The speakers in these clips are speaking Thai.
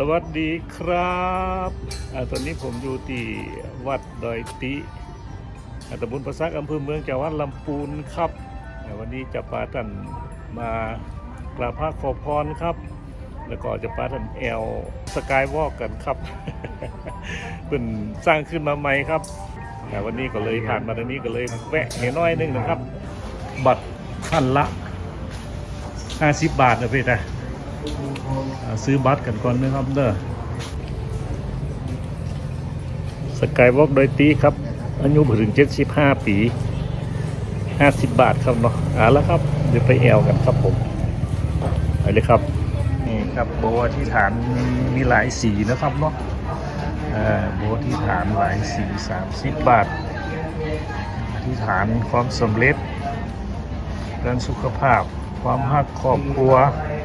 สวัสดีครับอตอนนี้ผมอยู่ที่วัดดอยติอ่าตำบลประซักอำเภอเมืองจังหวัดลำพูนครับอ่วันนี้จะพาท่านมากราบพระขอพรครับ แล้วก็จะพาท่านแอลสกายวอล์กกันครับเป็นสร้างขึ้นมาใหม่ครับแต่วันนี้ก็เลยผ่านมาตรงนี้ก็เลยแวะเห็นน้อยนึงนะครับ บัตรท่านละ 50 บาทนะพี่นะอ่า ซื้อบัตรกันก่อนนะครับเด้อสกายวอล์กโดยตีครับ อายุถึง75ปี50บาทครับเนาะอ่าแล้วครับ เดี๋ยวไปแอลกันครับผมไปเลยครับ นี่ครับโบว์ที่ฐานมีหลายสีนะครับเนาะอ่าโบว์ที่ฐานหลายสี30บาทที่ฐานความสำเร็จด้านสุขภาพ ความหักครอบครัว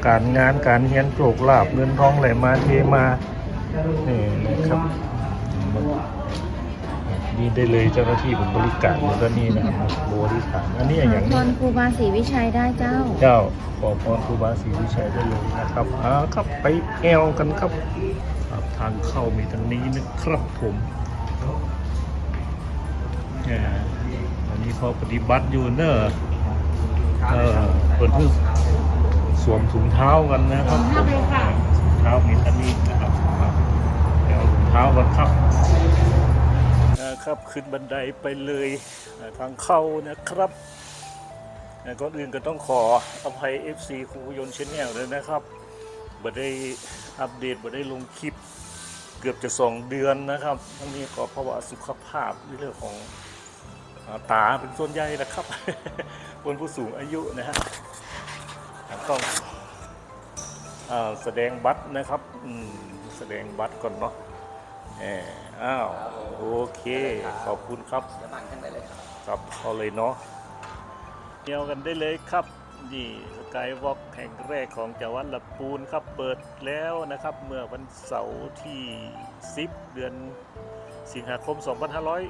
การงานการเรียนโชคลาภเงินทองไหลมาเทมานี่นะครับนี่ได้เลยเจ้าหน้าที่ผมบริการอยู่ด้านนี้นะครับบริการอันนี้อย่างพนี้รครูบาศรีวิชัยได้เจ้า เจ้าขอพรครูบาศรีวิชัยได้เลยนะครับอ่าครับไปแอลกันครับครับทางเข้ามีทางนี้นะครับผมอ่าอันนี้เขาปฏิบัติอยู่เนอะเออเปิดเพิ่ง สวมถุงเท้ากันนะครับถุงเท้าเลยค่ะถุงเท้ามีอันนี้นะครับเดี๋ยวถุงเท้ากันครับอ่าครับขึ้นบันไดไปเลยอ่าทางเข้านะครับอ่าก่อนอื่นก็ต้องขออภัย FC ครูยนต์ชแนลเลยนะครับบ่ได้อัปเดตบ่ได้ลงคลิปเกือบจะสองเดือนนะครับทั้งนี้ก็เพราะว่าสุขภาพในเรื่องของอาตาเป็นส่วนใหญ่นะครับคนผู้สูงอายุนะฮะอ่า ต้องอแสดงบัตรนะครับแสดงบัตรก่อนเนาะแหมอ้าวโอเค ขอบคุณครับเดี๋ยวบังขึ้นไปเลยครับครับเอาเลยเนาะเที่ยวกันได้เลยครับนี่สกายวอล์กแห่งแรกของจังหวัดลำพูนครับเปิดแล้วนะครับ เมื่อวันเสาร์ที่ 10 เดือนสิงหาคม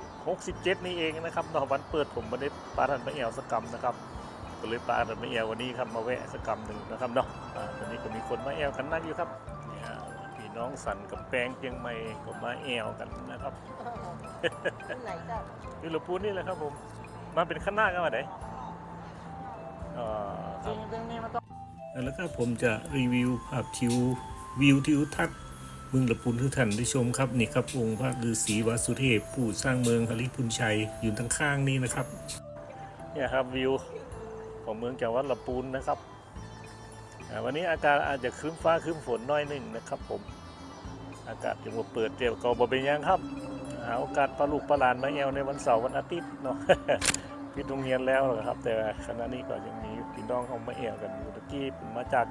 2567 นี่เองนะครับเนวันเปิดผมมาได้ปาทันมะเอวสกกรรมนะครับ ก็เลยปาทันมะเอววันนี้ครับมาแวะสักกรรมหนึ่งนะครับเนาะตอนนี้ก็มีคนมาแอวกันนั่งอยู่ครับนี่ฮะพี่น้องสันกับแปงเชียงใหม่ก็มาแอวกันนะครับไหนจ้าที่ลำพูนนี่แหละครับผมมาเป็นข้างหน้ากันมาไหนอ่าครับเองนี้มันต้องแล้วก็ผมจะรีวิวภาพทิววิวทิวทัศน์เมืองลำพูนทุกท่านได้ชมครับนี่ครับองค์พระฤาษีวสุเทพผู้สร้างเมืองฮริพุนชัยอยู่ทางข้างนี้นะครับ เนี่ยครับวิว ของเมืองจังหวัดลำพูนนะครับ วันนี้อากาศอาจจะครึ้มฟ้าครึ้มฝนน้อยหนึ่งนะครับ ผม อากาศยังบ่เปิดเจียวก็บ่เป็นยังครับ หาโอกาสปลาลูกปลาหลานมาแอวในวันเสาร์วันอาทิตย์เนาะพี่โรงเรียนแล้วนะครับ แต่ขณะนี้ก็ยังมีพี่น้องเขามาแอวกันอยู่ตะกี้ผมมาจาก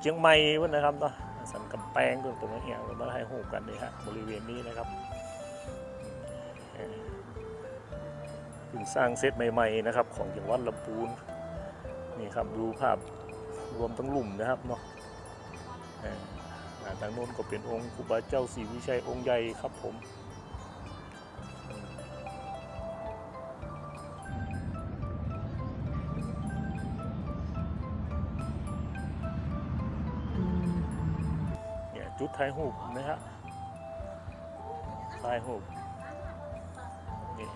เชียงใหม่วันนะครับเนาะสันกำแพงเพิ่งตัวมาแอวกันมาให้หูกันนี่ฮะบริเวณนี้นะครับพิ่งสร้างเซตใหม่ ๆ นะครับ ของจังหวัดลำพูน นี่ครับดูภาพรวมทั้งหลุมนะครับเนาะต่าทางโน้นก็เป็นองค์ครูบาเจ้าศรีวิชัยองค์ใหญ่ครับผมเนี่ยจุดถ่ายรูปนะฮะถ่ายรูปนี่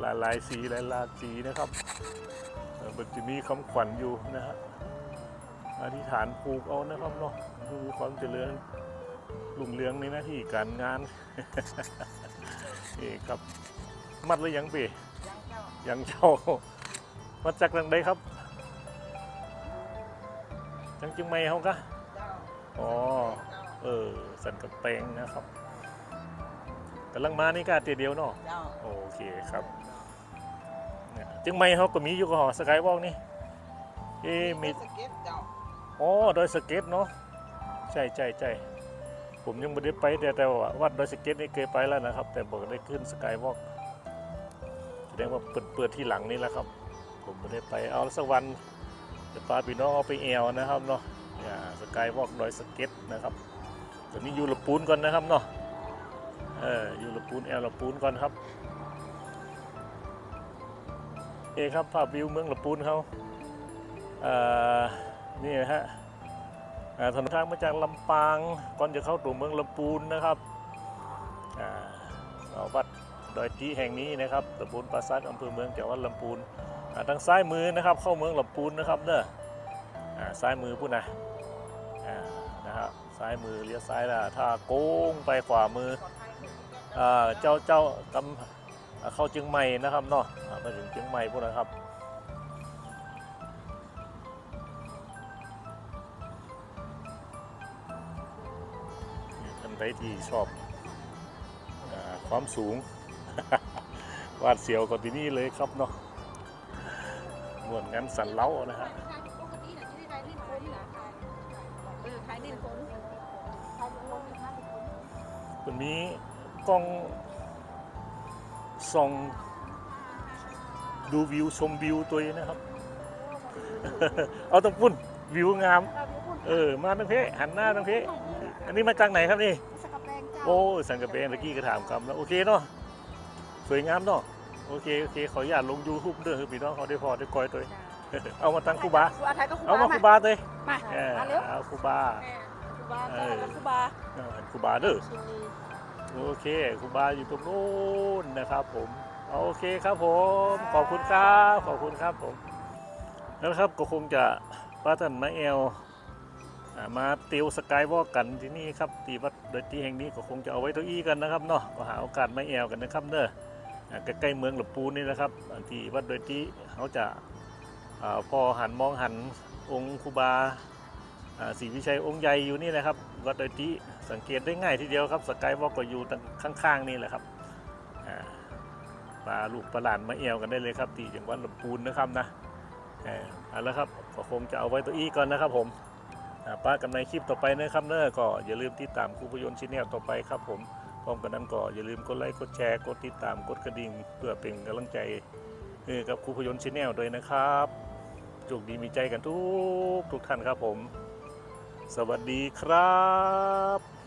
หลายลายสีหลายลายสีนะครับ เอ่อมันจะมีคำขวัญอยู่นะฮะอธิษฐานผูกเอานะครับเนาะคือความเจริญรุ่งเรืองในหน้าที่การงานนี่ครับ มัดหรือยังเปียังเจ้ามาจากทางใดครับจังจึงไม่เขากะอ๋อเออสันกับแปลงนะครับกำลังมานี่กาเตียเดียวเนาะเจ้าโอเคครับเนี่ย จึงไม่เขาก็มีอยู่กับหอสกายวอล์กนี่เอ๊ะมีสเก็ตเจ้าอ๋อดอยสเก็ตเนาะใช่ใช่ใช่ผมยังไม่ได้ไปแต่แต่ว่าวัดดอยสเก็ตนี่เคยไปแล้วนะครับ แต่บอกได้ขึ้นสกายวอล์กแสดงว่าเปิดเปิดที่หลังนี่แหละครับ ผมไม่ได้ไปเอาสักวันจะพาพี่น้องเอาไปแอวนะครับเนาะเนี่ยสกายวอล์กดอยสเก็ตนะครับตอนนี้อยู่ละปูนก่อนนะครับเนาะเอออยู่ละปูนแอลละปูนก่อนครับ เอครับภาพวิวเมืองละปูนเขาเนี่นะฮะอ่าถนนทางมาจากลำปางก่อนจะเข้าตัวเมืองลำพูนนะครับเอาวัดดอยจีแห่งนี้นะครับตำบลปราซักอำเภอเมืองจังหวัดลำพูนทางซ้ายมือนะครับ เข้าเมืองลำพูนนะครับเด้ออ่าซ้ายมือพูดนะอ่านะครับซ้ายมือเลี้ยวซ้ายละถ้าโค้งไปขวามืออเจ้าเจ้ากำเข้าเชียงใหม่นะครับเนาะ มาถึงเชียงใหม่พูดนะครับท่านใดที่ชอบอความสูง วาดเสียวกว่าที่นี่เลยครับเนาะเหมือนงานสันเล้านะฮะวันนี้กล้องส่อง ดูวิวชมวิวตัวเองนะครับ เอาตรงปุ่นวิวงาม เออ มาตั้งเพหันหน้าตั้งเพอันนี้มาจากไหนครับนี่สกปรกเจ้าโอ้สังกะเบนตะกี้ก็ถามคำแล้วโอเคเนาะสวยงามเนาะโอเคโอเคขออนุญาตลงยูทูบเด้อคือพี่น้องเขาได้พอได้กอยตัวเองเอามาตั้งคูบาอาไทยก็คูเอามาบาคูบาเลยมาเออมาเร็วเอาคูบาคูบาเออคูบาเออคูบาเด้อชิลีโอเคคูบาอยู่ตรงนู้นนะครับผม โอเคครับผมขอบคุณครับขอบคุณครับผมแล้วครับก็คงจะป้าท่านมาแอลมาติวสกายวอล์กกันที่นี่ครับที่วัดโดยที่แห่งนี้ก็คงจะเอาไว้เก้าอี้กันนะครับเนาะก็หาโอกาสมาแอลกันนะครับเด้ออ่าใกล้ๆเมืองหลบปูนนี่นะครับที่วัดโดยที่เขาจะพอหันมองหันองค์คูบาศรีวิชัยองค์ใหญ่อยู่นี่นะครับ วัดโดยที่สังเกตได้ง่ายทีเดียวครับสกายวอล์กก็อยู่ข้างๆนี่แหละครับ ปลาลูกปลาหลานมาแอลกันได้เลยครับที่จังหวัดลำพูนนะครับนะเออเอาละครับก็คงจะเอาไว้ตัวอี้ก่อนนะครับผมป้ากันในคลิปต่อไปนะครับเนอก็อย่าลืมติดตามครูพยนต์ชินแนลต่อไปครับผมพร้อมกันนั้นก็อย่าลืมกดไลค์กดแชร์กดติดตามกดกระดิ่งเพื่อเป็นกำลังใจกับครูพยนต์ชินแนลด้วยนะครับโชคดีมีใจกันทุกทุกท่านครับผม สวัสดีครับ